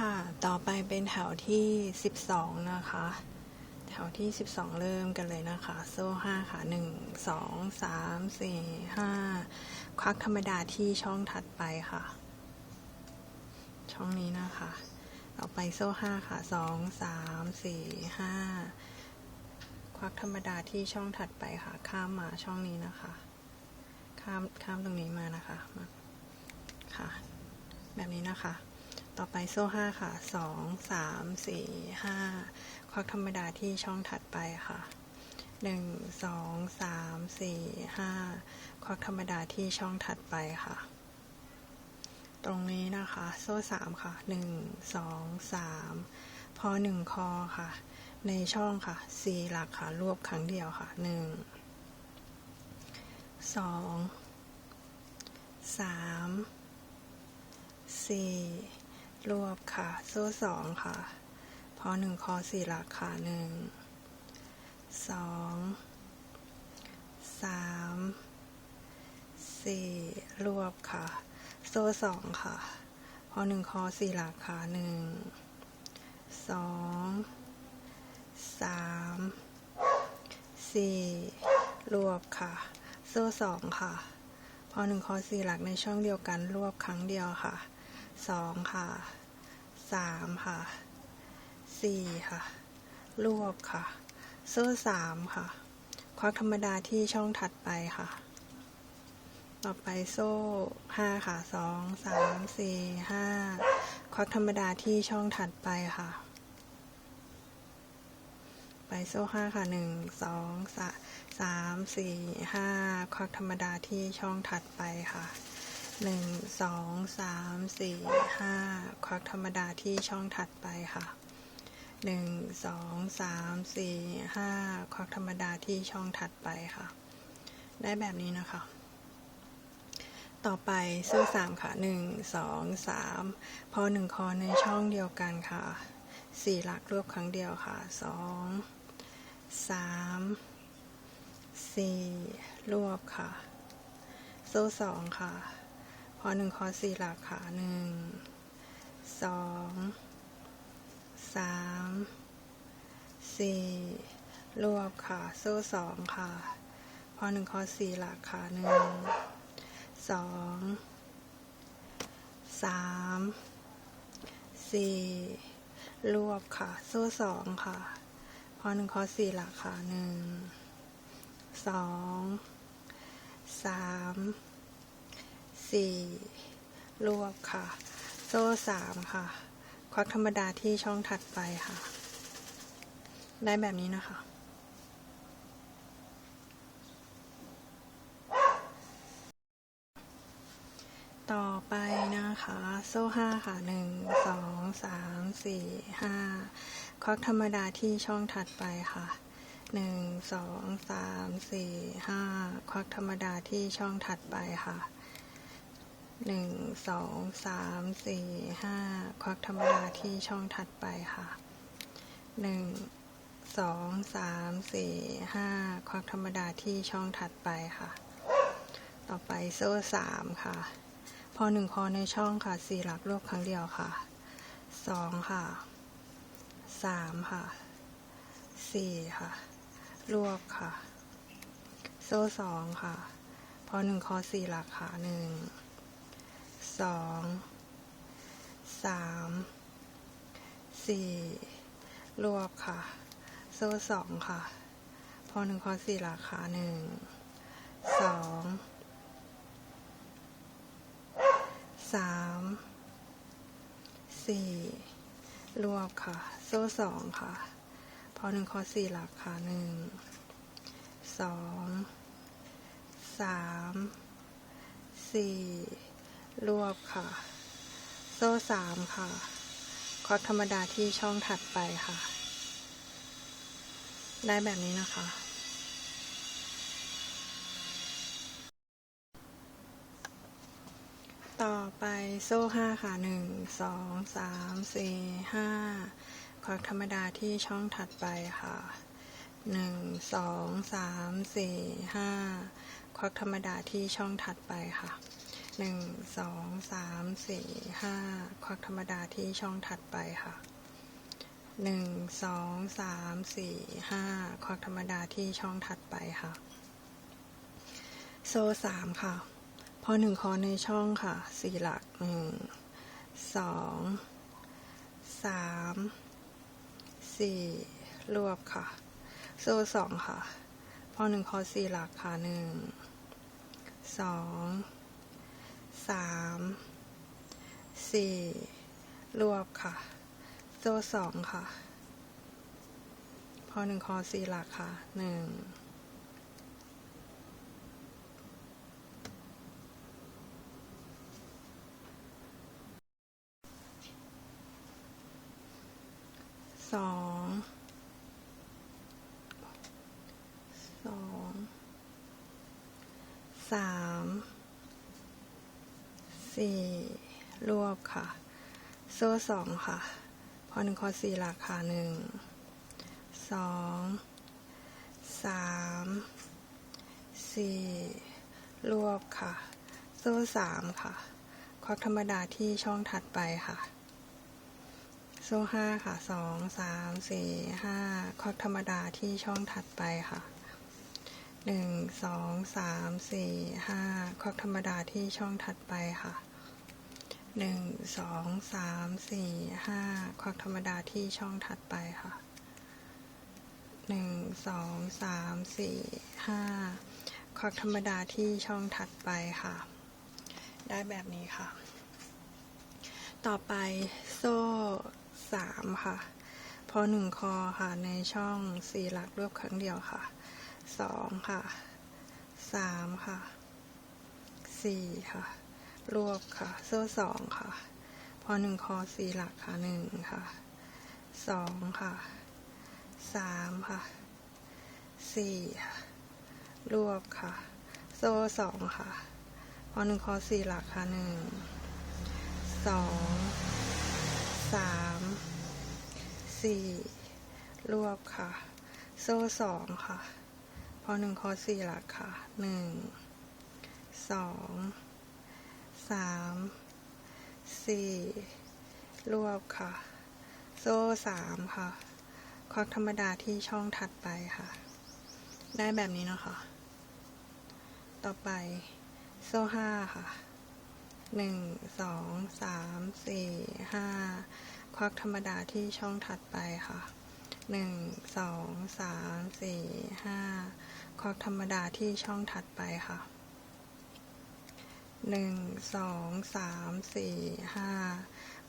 ค่ะ ต่อไปเป็นแถวที่ 12 นะคะ แถวที่ 12 เริ่มกันเลยนะคะ โซ่ 5 ค่ะ 1 2 3 4 5 ควักธรรมดาที่ช่องถัดไปค่ะ ช่องนี้นะคะ ต่อไปโซ่ 5 ค่ะ 2 3 4 5 ควักธรรมดาที่ช่องถัดไปค่ะ ข้ามมาช่องนี้นะคะ ข้ามข้ามตรงนี้มานะคะมาค่ะ แบบนี้นะคะ ต่อไปโซ่ห้าค่ะสองสามสี่ห้าควักธรรมดาที่ช่องถัดไปค่ะหนึ่งสองสามสี่ห้าควักธรรมดาที่ช่องถัดไปค่ะ ตรงนี้นะคะ โซ่สามค่ะหนึ่งสองสามพอหนึ่งคอค่ะ ในช่องค่ะสี่หลักค่ะ รวบครั้งเดียวค่ะหนึ่งสองสามสี่ รวบค่ะ โซ่สองค่ะ พอหนึ่งคอสี่หลักค่ะหนึ่งสองสามสี่รวบค่ะ โซ่สองค่ะ พอหนึ่งคอสี่หลักค่ะหนึ่งสองสามสี่รวบค่ะ โซ่สองค่ะ พอหนึ่งคอสี่หลักในช่องเดียวกันรวบครั้งเดียวค่ะ สองค่ะสามค่ะสี่ค่ะ รวบค่ะโซ่สามค่ะ ควักธรรมดาที่ช่องถัดไปค่ะ ต่อไปโซ่ห้าค่ะสองสามสี่ห้าควักธรรมดาที่ช่องถัดไปค่ะ ไปโซ่ห้าค่ะหนึ่งสองสามสามสี่ห้าควักธรรมดาที่ช่องถัดไปค่ะ หนึ่งสองสามสี่ห้าควักธรรมดาที่ช่องถัดไปค่ะหนึ่งสองสามสี่ห้าควักธรรมดาที่ช่องถัดไปค่ะ ได้แบบนี้นะคะ ต่อไปโซ่สามค่ะหนึ่งสองสามพอหนึ่งคอในช่องเดียวกันค่ะสี่หลักรวบครั้งเดียวค่ะสองสามสี่รวบค่ะโซ่สองค่ะ พอหนึ่งคอสี่หลักค่ะหนึ่งสองสามสี่รวบค่ะโซ่สองค่ะ พอหนึ่งคอสี่หลักค่ะหนึ่งสองสามสี่รวบค่ะ โซ่สองค่ะ พอหนึ่งคอสี่หลักค่ะหนึ่งสองสาม สี่รวบค่ะ โซ่สามค่ะ ควักธรรมดาที่ช่องถัดไปค่ะ ได้แบบนี้นะคะ ต่อไปนะคะ โซ่ห้าค่ะหนึ่งสองสามสี่ห้าควักธรรมดาที่ช่องถัดไปค่ะหนึ่งสองสามสี่ห้าควักธรรมดาที่ช่องถัดไปค่ะ หนึ่งสองสามสี่ห้าควักธรรมดาที่ช่องถัดไปค่ะหนึ่งสองสามสี่ห้าควักธรรมดาที่ช่องถัดไปค่ะ ต่อไปโซ่สามค่ะ พอหนึ่งคอในช่องค่ะสี่หลักรวบครั้งเดียวค่ะสองค่ะสามค่ะสี่ค่ะรวบค่ะ โซ่สองค่ะ พอหนึ่งคอสี่หลักค่ะหนึ่ง สองสามสี่รวบค่ะ โซ่สองค่ะ พอหนึ่งคอสี่หลักค่ะหนึ่งสองสามสี่รวบค่ะ โซ่สองค่ะ พอหนึ่งคอสี่หลักค่ะหนึ่งสองสามสี่ รวบค่ะ โซ่สามค่ะคอร์สธรรมดาที่ช่องถัดไปค่ะ ได้แบบนี้นะคะ ต่อไปโซ่ห้าค่ะหนึ่งสองสามสี่ห้าควักธรรมดาที่ช่องถัดไปค่ะหนึ่งสองสามสี่ห้าควักธรรมดาที่ช่องถัดไปค่ะ หนึ่งสองสามสี่ห้าควักธรรมดาที่ช่องถัดไปค่ะหนึ่งสองสามสี่ห้าควักธรรมดาที่ช่องถัดไปค่ะ โซ่สามค่ะ พอหนึ่งคอในช่องค่ะสี่หลักหนึ่งสองสามสี่รวบค่ะ โซ่สองค่ะ พอหนึ่งคอสี่หลักค่ะหนึ่งสอง สามสี่รวบค่ะ โซ่สองค่ะ พอหนึ่งคอสี่หลักค่ะหนึ่งสองสองสาม สี่รวบค่ะ โซ่สองค่ะ พอหนึ่งคอสี่หลักค่ะหนึ่งสองสามสี่รวบค่ะ โซ่สามค่ะ ควักธรรมดาที่ช่องถัดไปค่ะ โซ่ห้าค่ะสองสามสี่ห้าควักธรรมดาที่ช่องถัดไปค่ะ หนึ่งสองสามสี่ห้าควักธรรมดาที่ช่องถัดไปค่ะหนึ่งสองสามสี่ห้าควักธรรมดาที่ช่องถัดไปค่ะหนึ่งสองสามสี่ห้าควักธรรมดาที่ช่องถัดไปค่ะ ได้แบบนี้ค่ะ ต่อไปโซ่สามค่ะ พอหนึ่งคอค่ะในช่องสี่หลักรวบครั้งเดียวค่ะ สองค่ะสามค่ะสี่ค่ะ รวบค่ะ โซ่สองค่ะ พอหนึ่งคอสี่หลักค่ะหนึ่งค่ะสองค่ะสามค่ะสี่ค่ะรวบค่ะ โซ่สองค่ะ พอหนึ่งคอสี่หลักค่ะหนึ่งสองสามสี่รวบค่ะ โซ่สองค่ะ พอหนึ่งคอสี่หลักค่ะหนึ่งสองสามสี่รวบค่ะ โซ่สามค่ะ ควักธรรมดาที่ช่องถัดไปค่ะ ได้แบบนี้นะคะ ต่อไป โซ่ห้าค่ะหนึ่งสองสามสี่ห้าควักธรรมดาที่ช่องถัดไปค่ะหนึ่งสองสามสี่ห้า ควักธรรมดาที่ช่องถัดไปค่ะหนึ่งสองสามสี่ห้า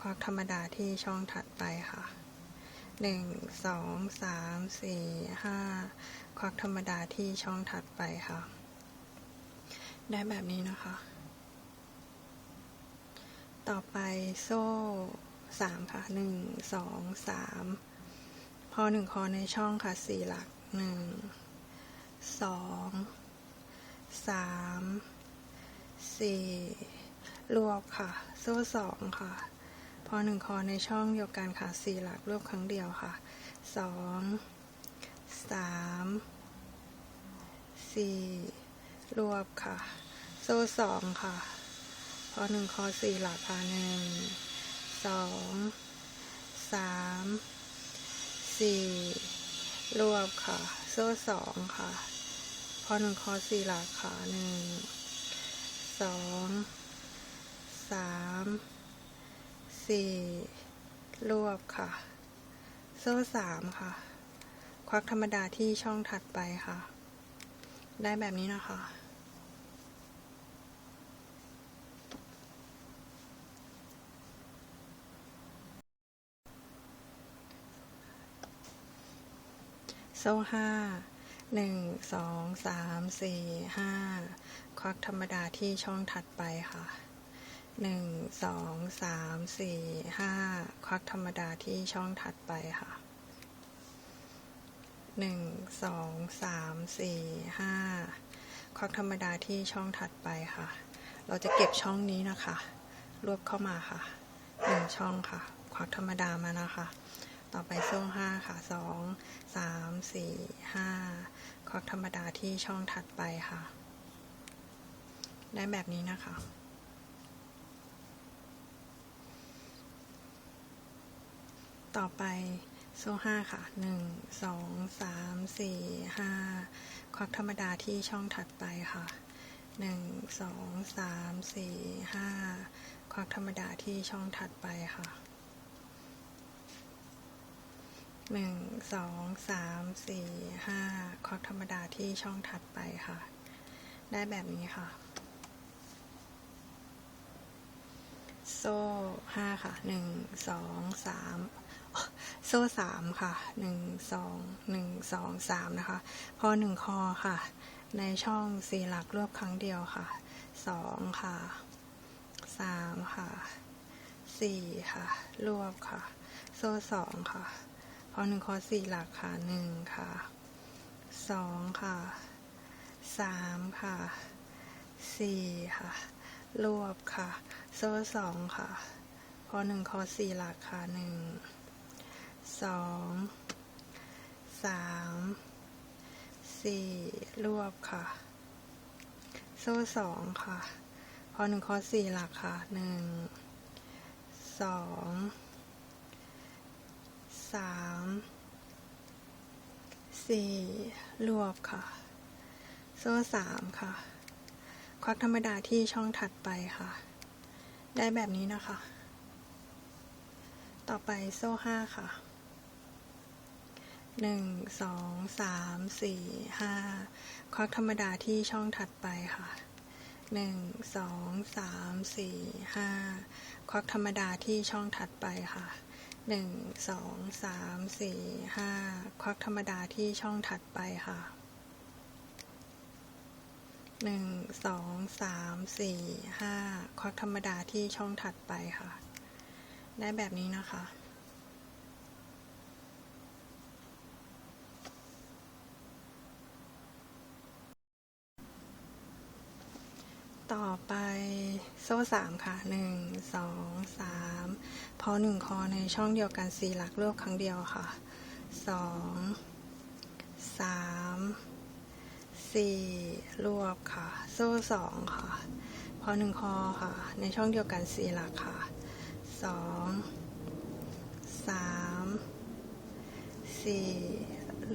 ควักธรรมดาที่ช่องถัดไปค่ะหนึ่งสองสามสี่ห้าควักธรรมดาที่ช่องถัดไปค่ะ ได้แบบนี้นะคะ ต่อไปโซ่สามค่ะหนึ่งสองสามพอหนึ่งคอในช่องค่ะสี่หลักหนึ่ง สองสามสี่รวบค่ะ โซ่สองค่ะ พอหนึ่งคอในช่องเดียวกันค่ะสี่หลักรวบครั้งเดียวค่ะสองสามสี่รวบค่ะ โซ่สองค่ะ พอหนึ่งคอสี่หลักค่ะหนึ่งสองสามสี่รวบค่ะ โซ่สองค่ะ อหนึ่งคอสี่หลักค่ะหนึ่งสองสามสี่รวบค่ะ โซ่สามค่ะ ควักธรรมดาที่ช่องถัดไปค่ะ ได้แบบนี้นะคะโซ่ห้า หนึ่งสองสามสี่ห้าควักธรรมดาที่ช่องถัดไปค่ะหนึ่งสองสามสี่ห้าควักธรรมดาที่ช่องถัดไปค่ะหนึ่งสองสามสี่ห้าควักธรรมดาที่ช่องถัดไปค่ะ เราจะเก็บช่องนี้นะคะ รวบเข้ามาค่ะหนึ่งช่องค่ะ ควักธรรมดามานะคะ ต่อไปโซ่ห้าค่ะสองสามสี่ห้าควักธรรมดาที่ช่องถัดไปค่ะ ได้แบบนี้นะคะต่อไปโซ่ห้าค่ะหนึ่งสองสามสี่ห้าควักธรรมดาที่ช่องถัดไปค่ะหนึ่งสองสามสี่ห้าควักธรรมดาที่ช่องถัดไปค่ะ หนึ่งสองสามสี่ห้าควักธรรมดาที่ช่องถัดไปค่ะ ได้แบบนี้ค่ะ โซ่ห้าค่ะหนึ่งสองสามโซ่สามค่ะหนึ่งสองหนึ่งสองสามนะคะ พอหนึ่งคอค่ะ ในช่องสี่หลักรวบครั้งเดียวค่ะสองค่ะสามค่ะสี่ค่ะ รวบค่ะ โซ่สองค่ะ อหนึ่งคอสี่หลักค่ะหนึ่งค่ะสองค่ะสามค่ะสี่ค่ะ รวบค่ะ โซ่สองค่ะพอหนึ่งคอสี่หลักค่ะหนึ่งสองสามสี่รวบค่ะ โซ่สองค่ะพอหนึ่งคอสี่หลักค่ะหนึ่งสอง สามสี่รวบค่ะ โซ่สามค่ะ ควักธรรมดาที่ช่องถัดไปค่ะ ได้แบบนี้นะคะ ต่อไปโซ่ห้าค่ะหนึ่งสองสามสี่ห้าควักธรรมดาที่ช่องถัดไปค่ะหนึ่งสองสามสี่ห้าควักธรรมดาที่ช่องถัดไปค่ะ หนึ่งสองสามสี่ห้าควักธรรมดาที่ช่องถัดไปค่ะหนึ่งสองสามสี่ห้าควักธรรมดาที่ช่องถัดไปค่ะ ได้แบบนี้นะคะต่อไป โซ่สามค่ะหนึ่งสองสามพอหนึ่งคอในช่องเดียวกันสี่หลักรวบครั้งเดียวค่ะสองสามสี่รวบค่ะ โซ่สองค่ะ พอหนึ่งคอค่ะ ในช่องเดียวกันสี่หลักค่ะสองสามสี่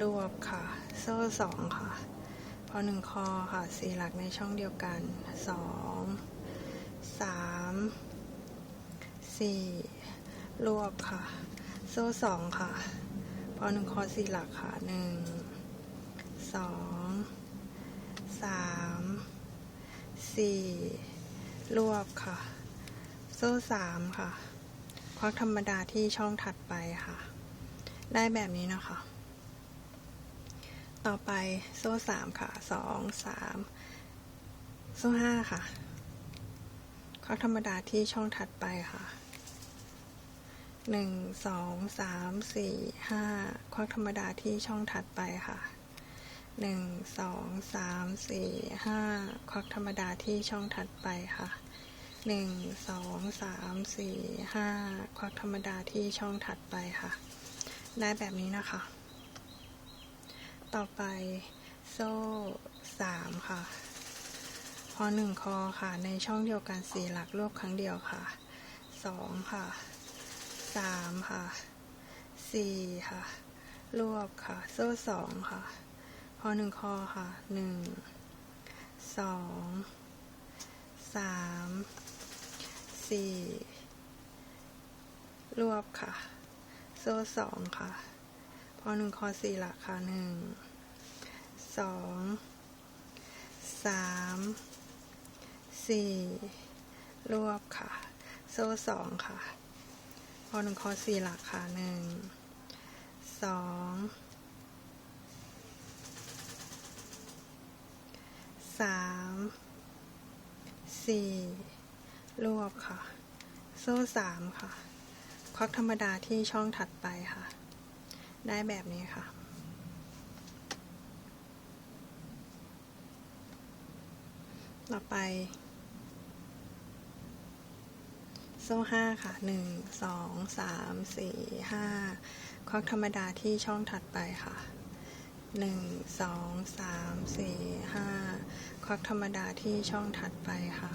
รวบค่ะ โซ่สองค่ะ พอหนึ่งคอค่ะสี่หลักในช่องเดียวกันสอง สามสี่รวบค่ะ โซ่สองค่ะ พอหนึ่งคอสี่หลักค่ะหนึ่งสองสามสี่รวบค่ะ โซ่สามค่ะ ควักธรรมดาที่ช่องถัดไปค่ะ ได้แบบนี้นะคะ ต่อไปโซ่สามค่ะสองสามโซ่ห้าค่ะ ควักธรรมดาที่ช่องถัดไปค่ะหนึ่งสองสามสี่ห้าควักธรรมดาที่ช่องถัดไปค่ะหนึ่งสองสามสี่ห้าควักธรรมดาที่ช่องถัดไปค่ะหนึ่งสองสามสี่ห้าควักธรรมดาที่ช่องถัดไปค่ะ ได้แบบนี้นะคะ ต่อไปโซ่สามค่ะ พอหนึ่งคอค่ะ ในช่องเดียวกันสี่หลักรวบครั้งเดียวค่ะสองค่ะสามค่ะสี่ค่ะ รวบค่ะ โซ่สองค่ะ พอหนึ่งคอค่ะหนึ่งสองสามสี่รวบค่ะ โซ่สองค่ะ พอหนึ่งคอสี่หลักค่ะหนึ่งสองสาม สี่รวบค่ะ โซ่สองค่ะพอหนึ่งคอสี่หลักค่ะหนึ่งสองสามสี่รวบค่ะ โซ่สามค่ะ ควักธรรมดาที่ช่องถัดไปค่ะ ได้แบบนี้ค่ะต่อไป โซ่ห้าค่ะหนึ่งสองสามสี่ห้าควักธรรมดาที่ช่องถัดไปค่ะหนึ่งสองสามสี่ห้าควักธรรมดาที่ช่องถัดไปค่ะ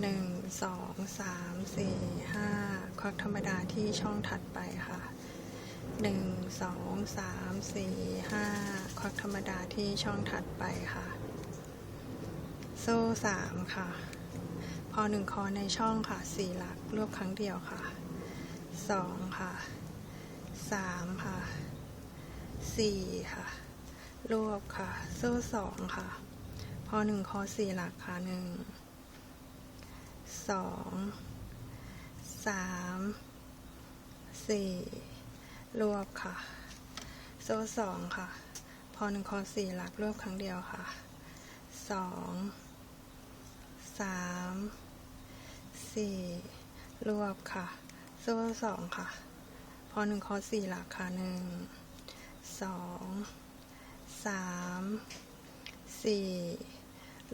หนึ่งสองสามสี่ห้าควักธรรมดาที่ช่องถัดไปค่ะหนึ่งสองสามสี่ห้าควักธรรมดาที่ช่องถัดไปค่ะ โซ่สามค่ะ อหนึ่งคอในช่องค่ะสี่หลักรวบครั้งเดียวค่ะสองค่ะสามค่ะสี่ค่ะรวบค่ะ โซ่สองค่ะพอหนึ่งคอสี่หลักค่ะหนึ่งสองสามสี่รวบค่ะ โซ่สองค่ะ พอหนึ่งคอสี่หลักรวบครั้งเดียวค่ะสองสาม สี่รวบค่ะโซ่สองค่ะ พอหนึ่งคอสี่หลักค่ะหนึ่งสองสามสี่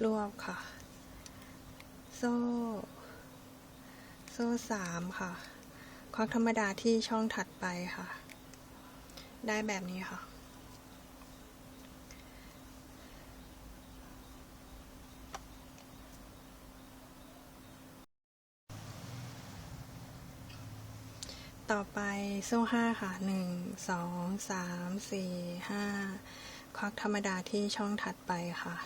รวบค่ะ โซ่ โซ่สามค่ะ ควักธรรมดาที่ช่องถัดไปค่ะ ได้แบบนี้ค่ะ ต่อไปโซ่ห้าค่ะหนึ่งสองสามสี่ห้าควักธรรมดาที่ช่องถัดไปค่ะ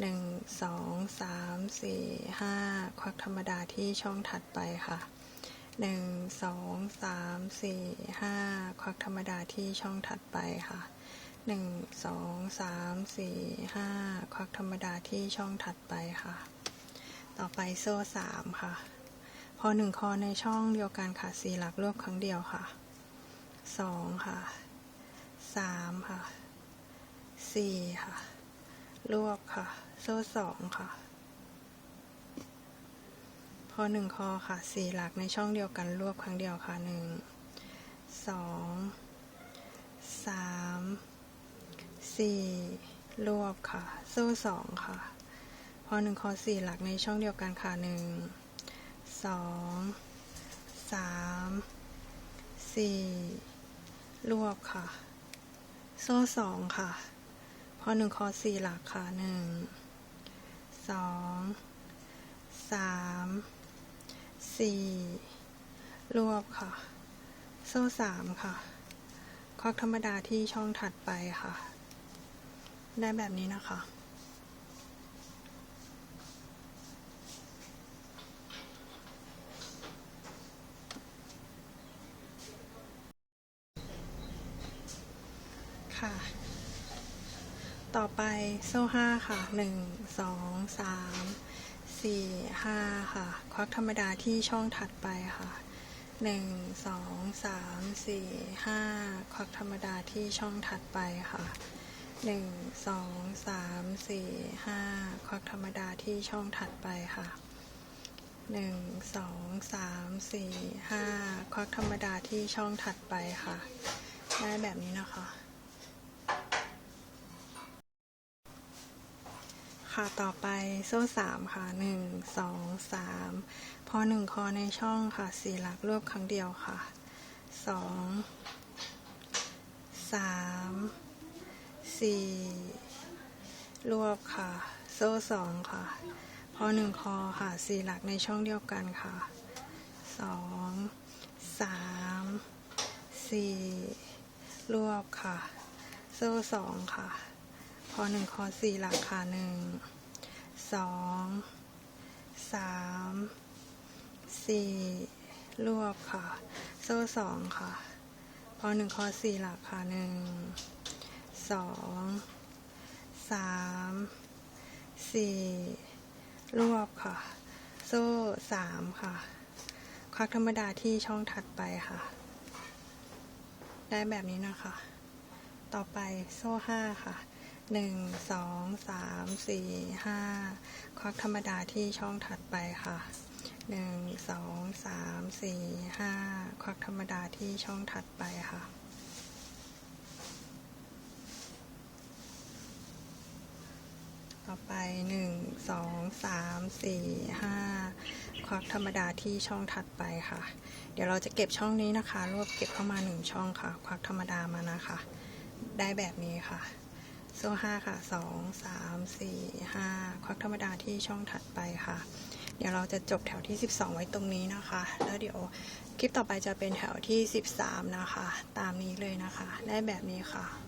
หนึ่งสองสามสี่ห้าควักธรรมดาที่ช่องถัดไปค่ะหนึ่งสองสามสี่ห้าควักธรรมดาที่ช่องถัดไปค่ะหนึ่งสองสามสี่ห้าควักธรรมดาที่ช่องถัดไปค่ะ ต่อไปโซ่สามค่ะ พอหนึ่งคอในช่องเดียวกันค่ะสี่หลักรวบครั้งเดียวค่ะสองค่ะสามค่ะสี่ค่ะ รวบค่ะ โซ่สองค่ะ พอหนึ่งคอค่ะสี่หลักในช่องเดียวกันรวบครั้งเดียวค่ะหนึ่งสองสามสี่รวบค่ะ โซ่สองค่ะ พอหนึ่งคอสี่หลักในช่องเดียวกันค่ะหนึ่ง สองสามสี่รวบค่ะ โซ่สองค่ะ พอหนึ่งคอสี่หลักค่ะหนึ่งสองสามสี่รวบค่ะ โซ่สามค่ะ ควักธรรมดาที่ช่องถัดไปค่ะ ได้แบบนี้นะคะค่ะ ต่อไป โซ่ห้าค่ะหนึ่งสองสามสี่ห้าค่ะควักธรรมดาที่ช่องถัดไปค่ะหนึ่งสองสามสี่ห้าควักธรรมดาที่ช่องถัดไปค่ะหนึ่งสองสามสี่ห้าควักธรรมดาที่ช่องถัดไปค่ะหนึ่งสองสามสี่ห้าควักธรรมดาที่ช่องถัดไปค่ะ ได้แบบนี้นะคะ ค่ะต่อไปโซ่สามค่ะหนึ่งสองสามพอหนึ่งคอในช่องค่ะสี่หลักรวบครั้งเดียวค่ะสองสามสี่รวบค่ะ โซ่สองค่ะ พอหนึ่งคอค่ะสี่หลักในช่องเดียวกันค่ะสองสามสี่รวบค่ะ โซ่สองค่ะ อหนึ่งคอสี่หลักค่ะหนึ่งสองสามสี่รวบค่ะ โซ่สองค่ะ พอหนึ่งคอสี่หลักค่ะหนึ่งสองสามสี่รวบค่ะ โซ่สามค่ะ ควักธรรมดาที่ช่องถัดไปค่ะ ได้แบบนี้นะคะ ต่อไปโซ่ห้าค่ะ หนึ่งสองสามสี่ห้าควักธรรมดาที่ช่องถัดไปค่ะหนึ่งสองสามสี่ห้าควักธรรมดาที่ช่องถัดไปค่ะต่อไปหนึ่งสองสามสี่ห้าควักธรรมดาที่ช่องถัดไปค่ะ เดี๋ยวเราจะเก็บช่องนี้นะคะ รวบเก็บเข้ามาหนึ่งช่องค่ะ ควักธรรมดามานะคะ ได้แบบนี้ค่ะ โซ่ห้าค่ะสองสามสี่ห้าควักธรรมดาที่ช่องถัดไปค่ะ เดี๋ยวเราจะจบแถวที่ 12 ไว้ตรงนี้นะคะ แล้วเดี๋ยวคลิปต่อไปจะเป็นแถวที่ 13 นะคะ ตามนี้เลยนะคะ ได้แบบนี้ค่ะ